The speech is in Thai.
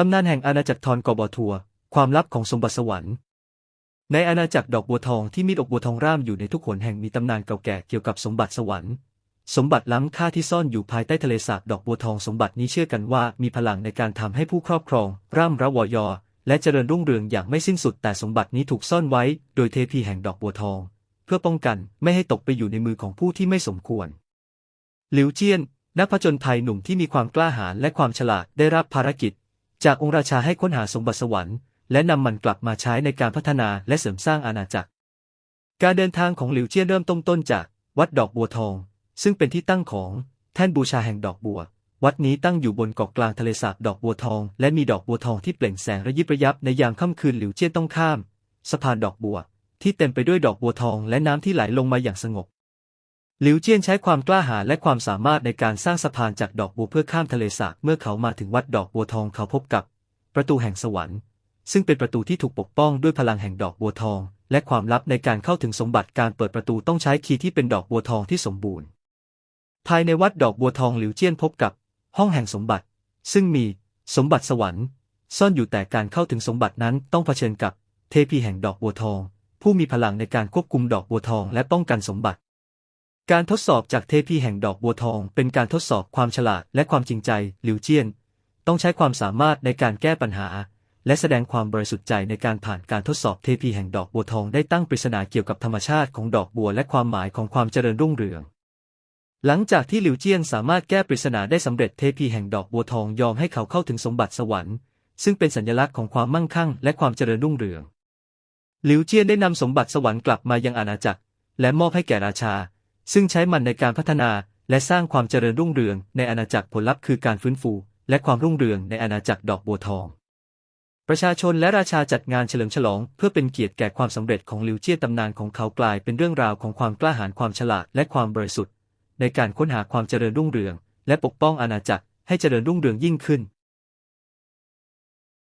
ตำนานแห่งอาณาจักรทอนกอบอทัว ความลับของสมบัติสวรรค์ ในอาณาจักรดอกบัวทองที่มีดอกบัวทองร่ามอยู่ในทุกหนแห่งมีตำนานเก่าแก่เกี่ยวกับสมบัติสวรรค์ สมบัติล้ำค่าที่ซ่อนอยู่ภายใต้ทะเลสาบดอกบัวทองสมบัตินี้เชื่อกันว่ามีพลังในการทำให้ผู้ครอบครอง ร่ำระวอยอ และเจริญรุ่งเรืองอย่างไม่สิ้นสุด แต่สมบัตินี้ถูกซ่อนไว้ โดยเทพีแห่งดอกบัวทอง เพื่อป้องกันไม่ให้ตกไปอยู่ในมือของผู้ที่ไม่สมควร หลิวเจี้ยนนักผจญภัยหนุ่มที่มีความกล้าหาญและความฉลาดได้รับภารกิจ จากองค์ราชาให้ค้นหาสมบัติสวรรค์และนำมันกลับมาใช้ในการพัฒนาและเสริมสร้างอาณาจักร การเดินทางของหลิวเจี้ยนเริ่มต้นต้นจากวัดดอกบัวทอง ซึ่งเป็นที่ตั้งของแท่นบูชาแห่งดอกบัว วัดนี้ตั้งอยู่บนเกาะกลางทะเลสาบดอกบัวทอง และมีดอกบัวทองที่เปล่งแสงระยิบระยับในยามค่ำคืนหลิวเจี้ยนต้องข้าม สะพานดอกบัว ที่เต็มไปด้วยดอกบัวทองและน้ำที่ไหลลงมาอย่างสงบ หลิวเจี้ยนใช้ความกล้าหาญและความสามารถในการสร้างสะพานจากดอกบัวเพื่อข้ามทะเลสาบเมื่อเขามาถึงวัดดอกบัวทองเขาพบกับ ประตูแห่งสวรรค์ ซึ่งเป็นประตูที่ถูกปกป้องด้วยพลังแห่งดอกบัวทอง และความลับในการเข้าถึงสมบัติการเปิดประตูต้องใช้คีย์ที่เป็นดอกบัวทองที่สมบูรณ์ ภายในวัดดอกบัวทองหลิวเจี้ยนพบกับ ห้องแห่งสมบัติ ซึ่งมี สมบัติสวรรค์ ซ่อนอยู่แต่การเข้าถึงสมบัตินั้นต้องเผชิญกับ เทพีแห่งดอกบัวทอง ผู้มีพลังในการควบคุมดอกบัวทองและป้องกันสมบัติ การทดสอบจากเทพีแห่งดอกบัวทอง เป็นการทดสอบความฉลาดและความจริงใจหลิวเจี้ยน ต้องใช้ความสามารถในการแก้ปัญหา และแสดงความบริสุทธิ์ใจในการผ่านการทดสอบเทพีแห่งดอกบัวทองได้ตั้งปริศนาเกี่ยวกับธรรมชาติของดอกบัวและความหมายของความเจริญรุ่งเรือง หลังจากที่หลิวเจี้ยนสามารถแก้ปริศนาได้สำเร็จเทพีแห่งดอกบัวทองยอมให้เขาเข้าถึงสมบัติสวรรค์ ซึ่งเป็นสัญลักษณ์ของความมั่งคั่ง และความเจริญรุ่งเรืองหลิวเจี้ยนได้นำสมบัติสวรรค์กลับมายังอาณาจักร และมอบให้แก่ราชา ซึ่งใช้มันในการพัฒนาและสร้างความเจริญรุ่งเรืองในอาณาจักรผลลัพธ์คือการฟื้นฟู และความรุ่งเรืองในอาณาจักรดอกบัวทอง ประชาชนและราชาจัดงานเฉลิมฉลอง เพื่อเป็นเกียรติแก่ความสำเร็จของลิวเจี้ยตำนานของเขากลายเป็นเรื่องราวของความกล้าหาญความฉลาดและความบริสุทธิ์ ในการค้นหาความเจริญรุ่งเรือง และปกป้องอาณาจักรให้เจริญรุ่งเรืองยิ่งขึ้น